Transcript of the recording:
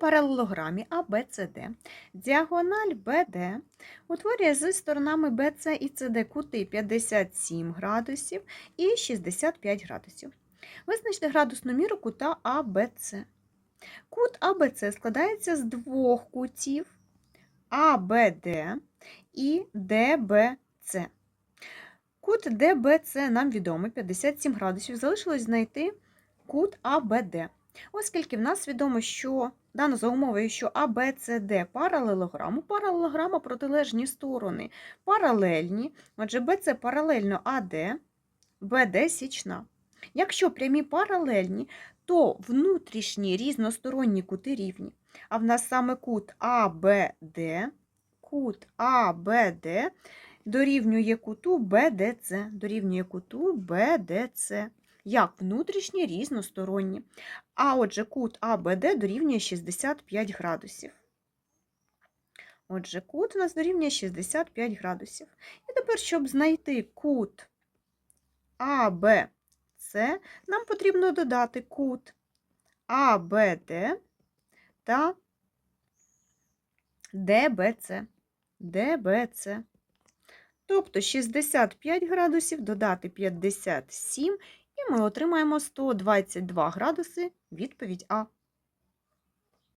паралелограмі ABCD діагональ BD утворює з сторонами BC і CD кути 57 градусів і 65 градусів. Визначте градусну міру кута ABC. Кут ABC складається з двох кутів ABD і DBC. Кут DBC нам відомий 57 градусів. Залишилось знайти кут ABD. Оскільки в нас відомо, що дано за умовою, що ABCD паралелограму, паралелограма протилежні сторони паралельні, отже, BC паралельно AD, BD січна. Якщо прямі паралельні, то внутрішні різносторонні кути рівні. А в нас саме кут ABD, кут ABD дорівнює куту BDC, дорівнює куту BDC як внутрішні різносторонні. А отже, кут АБД дорівнює 65 градусів. Отже, кут у нас дорівнює 65 градусів. І тепер, щоб знайти кут АБЦ, нам потрібно додати кут АБД та ДБЦ. ДБЦ. Тобто 65 градусів додати 57 і ми отримаємо 122 градуси, відповідь А.